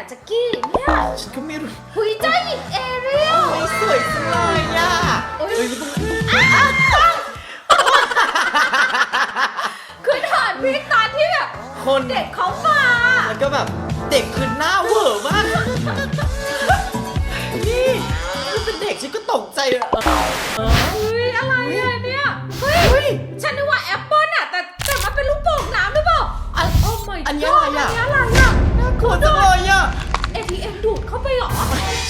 ฉันก็ไม่รู้หุยเจ้าหญิงเอเรียล ไม่สวยจังเลยอะโอ๊ย เอ้ยแล้วต้องคือถอนพิกตอนที่แบบ คนเด็กเขามาแล้วก็แบบเด็กคือหน้าเหวอมาก นี่คือเป็นเด็กฉันก็ตกใจเลยเออ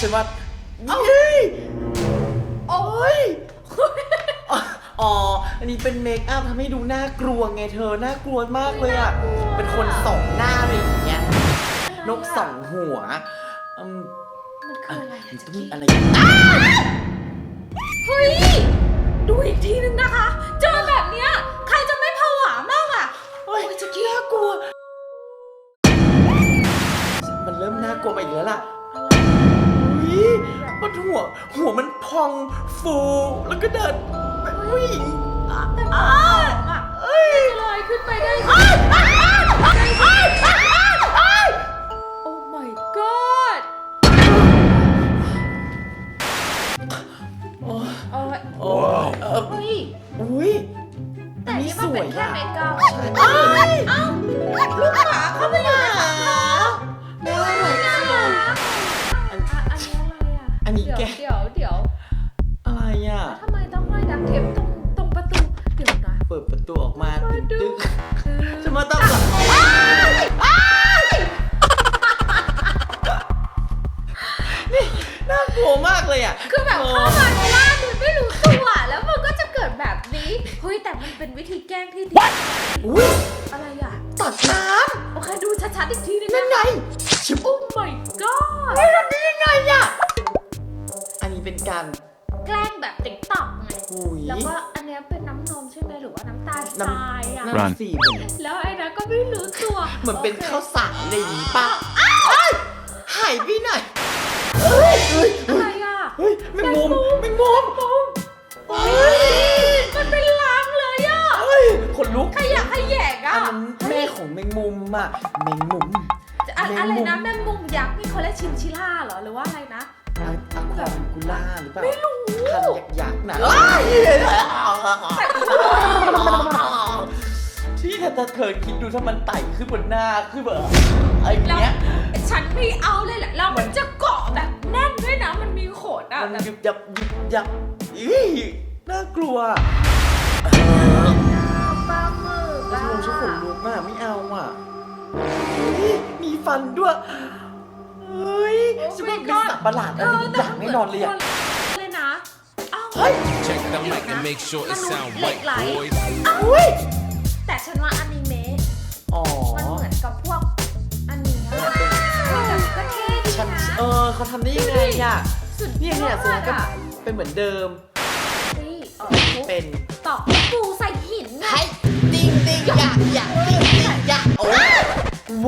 ฉันว่าเฮ้ยโอ้ยอ๋อ อันนี้เป็นเมคอัพทำให้ดูน่ากลัวไงเธอ น่ากลัวมากเลยอะน่ากลัวเป็นคนสองหน้าอะไรอย่างเงี้ย นกสองหัวอืมมันคืออะไรมันอะต้องกี้มีอะไรเฮ้ย ดูอีกทีนึงนะคะ เจอแบบเนี้ย ใครจะไม่ผวามั่งอะเฮ้ยจะกี้น่ากลัว มันเริ่มน่ากลัวไปอีกแล้วล่ะอุ้ย มันหัว หัวมันพองฟูแล้วก็เดินแบบผู้หญิงอะแต่อะมันอะเอ้ยลอยขึ้นไปได้ไง อะอันนี้เดี๋ยวแกเดี๋ยวเดี๋ยวอะไรอะทำไมต้องห้อยดักเทปตรงตรงประตูเดี๋ยวนะเปิดประตูออกมามาตึงดูตึงคือจะมาต้องหลับนี่น่ากลัวมากเลยอะคือแบบเข้ามาในบ้านโดยไม่รู้ตัวแล้วมันก็จะเกิดแบบนี้เฮ้ยแต่มันเป็นวิธีแกล้งที่ดีอุ้ยอะไรอะตัดน้โอเคดูชัดๆอีกทีนึงำนั่นไงชิบโอ้ my อันนี้เป็นการแกล้งแบบติ๊กต็อกไง หุย แล้วก็อันเนี้ยเป็นน้ำนมใช่ไหมหรือว่าน้ำตาลทน้ำ รายอะนั่นสีเหมือนแล้วไอ้นั้นก็ไม่รู้ตัวเหมือนเป็นโคข้าวสารอะไรอย่างงี้ป่ะเอ้ยหายไปไหนเอ้ยเอ้ยอะไรอะเฮ้ยแมงมุมแมงมุมโอ้ยมันเป็นล้างเลยอะเอ้ยขนลุกขยะขยงอัอะนนั้นแม่ของแมงมุมอะแมงมุม อะแมงมุมอะไรนะแมงมุมยักษ์นี่เขาเรียกชินชิล่าเหรอหรือว่าอะไรนะ อะอะควากูล่าหรือเปล่าไม่รู้พันยักษ์ยักษ์นะเอ้ยที่ถ้าเธอคิดดูถ้ามันไต่ขึ้นบนหน้าคือแบบไอ้แล้วเนี้ย ฉันไม่เอาเลยแหละแล้วมันจะเกาะแบบแน่นด้วยนะ มันมีขนอะมันแบบยุบยับยุบยับอีน่ากลัวปลาหมึกแล้อะวฉันขนลุกอะไม่เอาอะเฮ้มีฟันด้วย เฮ้ยฉันว่าเป็นสัตว์ประหลาดอะไรบางอย่างแน่นอนเลยอะเลยนะเอ้าเฮ้ย Check the mic and make sure it sound right, boys. อุ้ยแต่ฉันว่าอนิเมะอ๋อมันเหมือนกับพวกอันนี้อะเฮ้ยแต่ก็เท่ดีฉันนะเออเขาทำได้ยังไงอะสุดเนี่ยเนี่ยอเสือดก็อะเป็นเหมือนเดิมเฮ้ยเออเป็นตอกปูใส่หินไงให้ดิงดิงอยากอยากดิงดิงอยากโอ้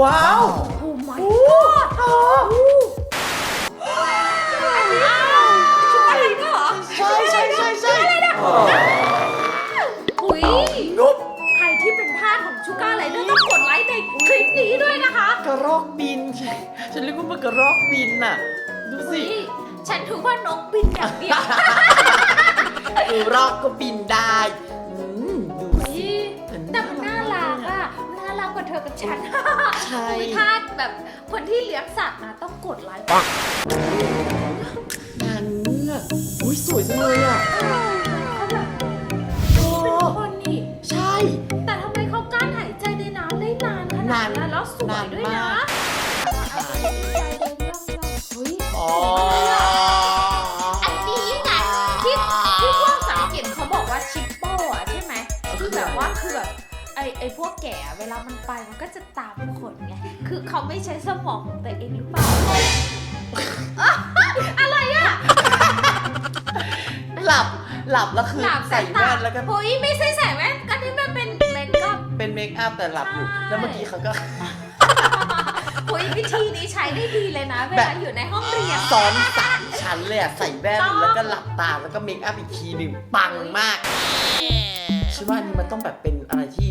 ว้าว โอ้ my โอ้ god โหอันนี้ชุดอะไรเนี่ยเหรอใช่ใช่ใช่ใช่อุ้ยนุ๊บใครที่เป็นทาสของชูการ์ไรเดอร์ต้องกดไลค์ในคลิปนี้ด้วยนะคะกระรอกบิน ฉันเรียกว่ามันกระรอกบินน่ะ ดูสิ อุ้ยฉันถือว่านกบินอย่างเดียว กระรอกก็บินได้ ว่าเธอกับฉันใช่อุ้ยทาสแบบคนที่เลี้ยงสัตว์นะต้องกดไลค์ งานเงือกอุ้ยสวยจังเลยอะเขา ไอไอพวกแก่เวลามันไปมันก็จะตามคนไง คือเขาไม่ใช้สมองของตัวเองหรือเปล่า อะไรอะหลับหลับแล้วคือหลับใส่แว่นแล้วก็เฮ้ยไม่ใช่ใส่แว่นอันนี้มันเป็นเมคอัพเป็นเมคอัพแต่หลับอยู่ใช่แล้วเมื่อกี้เขาก็เฮ้ยวิธีนี้ใช้ได้ดีเลยนะ เวแบลาบอยู่ในห้องเรียนซ้อนสามชั้นเลยอะใส่แว่นต้องแล้วก็หลับตาแล้วก็เมคอัพอีกทีหนึ่งปังมากฉันว่าอันนี้มันต้องแบบเป็นอะไรที่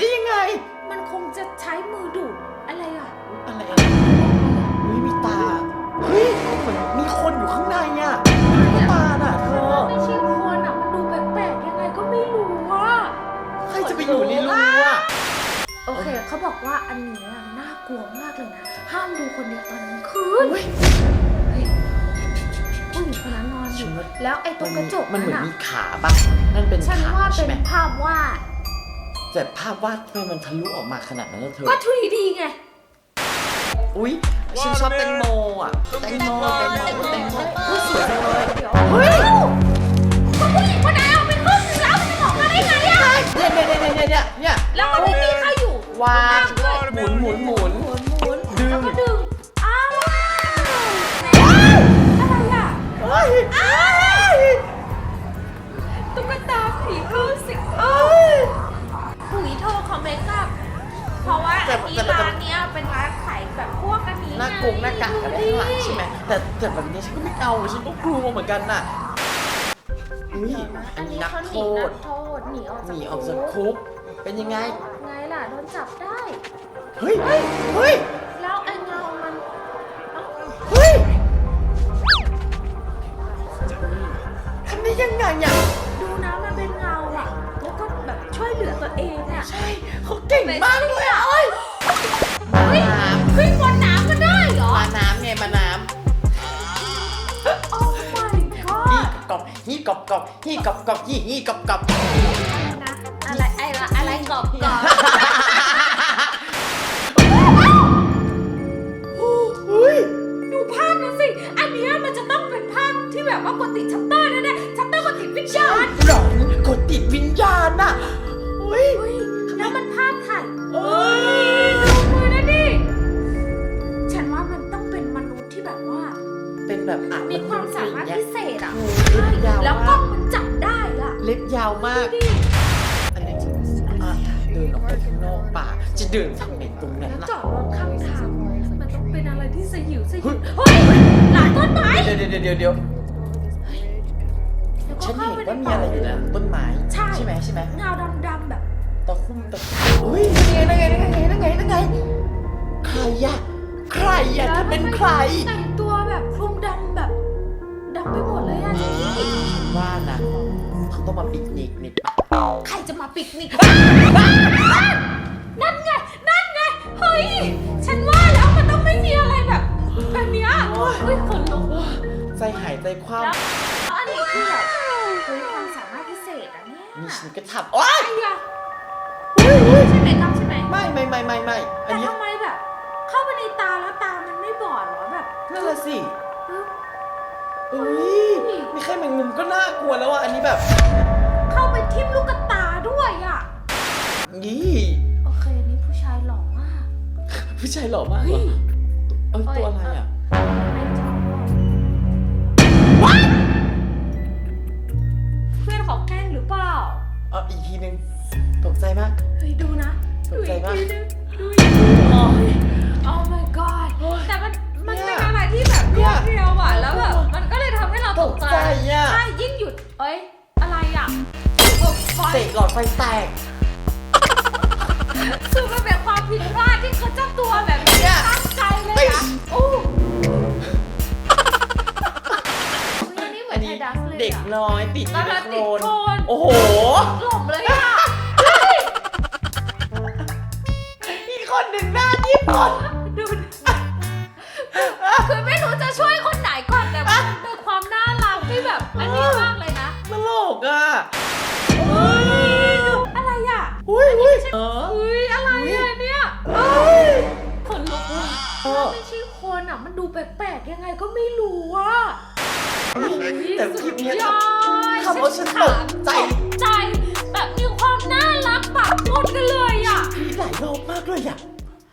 ไปได้ยังไง มันคงจะใช้มือดูดอะไรอะ อะไรอะเฮ้ยมีตา เฮ้ยเหมือนมีคนอยู่ข้างในอะมีตาน่ะเธอ ไม่ใช่คนอะ มันดูแปลกๆยังไงก็ไม่รู้ว่า ใครจะไปอยู่ในรูอะ โอเค เขาบอกว่าอันเนี้ยน่ากลัวมากเลยนะ ห้ามดูคนเดียวตอนกลางคืนเฮ้ยเฮ้ยผู้หญิงคนนั้นนอนอยู่ ฉันว่า แล้วไอ้ตรงกระจกมันเหมือนอะมีขาปะนั่นเป็นฉันขาว่าใช่เป็ไหม นภาพวาด แต่ภาพวาดทำไมมันทะลุออกมาขนาดนั้นนะเธอ ก็ 3D ไง อุ้ยฉันชอบแตงโมอะแตงโมแตงโมแตงโมอุ๊ยสวยจังเลยเดี๋ยวเฮ้ยก็ผู้หญิงคนนั้นเอาไปขึ้นแล้วมันออกมาได้ไงอะเนี่ยเนี่ยเนี่ยเนี่ยเนี่ยเนี่ยแล้วก็ไม่มีใครอยู่วางข้ด้วยหมุนหมุนหมุนหมุนหมุนดึงแล้วก็ดึงอ้าวอะไรอะเฮ้ยอ้าวตุ๊กตาผีรูสิกเอ้ยหุ ยโทรคอมเมนต์กับเพราะว่าแต่อันนี้แต่แต่ร้านเนี้ยเป็นร้านขายแบบพวกอันนี้หน้ากงหน้ากากอะไรข้างหลังใช่ไหมแต่แต่แบบนี้ฉันก็ไม่เอาฉันก็กลัวเหมือนกันน่ะอุ้ยอัอันนนี้นี้นักเขาหโทนีนัษกโทษหนีออกหจากนีออกจากคุกเป็นยังไง ไงล่ะโดนจับได้ เฮ้ย เฮ้ย แล้วไอ้เงามันเอ้าเฮ้ยทำได้ยังไงอะดูนะมันเป็นเงา วยเหลือตัวเองอะใช่เขาเก่งมากเลยอะเอ้ยเฮ้ยขึ้นบนน้ำก็ได้เหรอมาน้ำไงมาน้โอ้ my ำฮี god กอบฮีกอบกอบฮีกอบกอบฮีฮีกอบกอบาวมากดิอันนี้อะเดินออกไปข้างนอกป่า จะเดินทางไหนตรงนั้นแล้วน่ะจอดรถข้างทางมันต้องเป็นอะไรที่สยิวสยิเฮ้วยเฮ้ยหลังต้นไม้เดี๋ยวเดี๋ยวเดี๋ยวเดี๋ยวแล้วก็ฉันเข้าเห็นไปว่ามีใป่อะไรอยู่นะต้นไม้ใช่ใช่ไหมใช่ไหมเงาดำๆแบบ ตะคุ่มตะอุ้ยนั่นไงนั่นไงนั่นไงนั่นไงนั่นไงใครอะใครอะจะเป็นใคร แต่งตัวแบบคลุมดำแบบดำไปหมดเลยอะนี่ว่านะ เขาต้องมาปิกนิกนี่ปะใครจะมาปิกนิกนั่นไง นั่นไง เฮ้ย ฉันว่าแล้วมันต้องไม่มีอะไรแบบแบบเนี้ยเฮ้ยขนลุกใจหายใจคว่แล้วอันนี้คือแบบเฮ้ยความสามารถพิเศษอะเนี่ยำนี่ฉันก็ทำโอ๊ยไอ้ยะเฮ้ยเฮ้ยใช่ไหมครับใช่ไหมไม่ไม่ไม่ไม่ไม่อัแต่นนี้ทำไมแบบ เข้าไปในตาแล้วตามันไม่บอดเหรอแบบ นั่นแหละสิปึ๊บ อุ้ยไม่ใช่แมงมุมก็น่ากลัวแล้วอะ อันนี้แบบเข้าไปทิ่มลูกกระตาด้วยอะ ยี่โอเคนี่ผู้ชายหล่อมาก ผู้ชายหล่อมากเหรเฮ้อยเอ้ยตัวอะไรอะไอ้จอเพื่อนเขาแกล้งหรือเปล่า เอออีกทีนึงตกใจมาก เฮ้ยดูนะตดูกใจอีกมากทีนึงดูอีกทีนึงโอ้ย Oh my god แต่มันมันเนี่เป็นยอะไรที่แบบรเนี่วยดเร็วอะแล้ว เราตกใจตกใจอะใช่ยิ่งหยุด เอ้ย อะไรอะโอ้ยเตะหลอดไฟแตก คือมันเป็นความผิดพลาดที่เขาเจ้าตัวแบบนี้เนี่ยตั้งใจเลยนะโอ้ยอันนี้เหมือัอนนไทนี้ยดัสเลยเด็กอะน้อยติดอแล้วยู่ในเราโคลติดนโคนโอ้โห หล่มเลยอะมีคนหนึ่งหน้าที่คน อะเฮ้ยดูอะไรอะอุ้ยอุ้ยเออเฮ้ยอะไรอะเนี่ยเอ้ยขนลุกว่ะเออ ไม่ใช่คนอะ มันดูแปลกๆยังไงก็ไม่รู้อะแต่คลิปเนี้ยยอดทำเอาฉันตกใจ ตกใจ แบบมีความน่ารักปะปนกันเลยอะ มีหลายรอบมากเลยอะ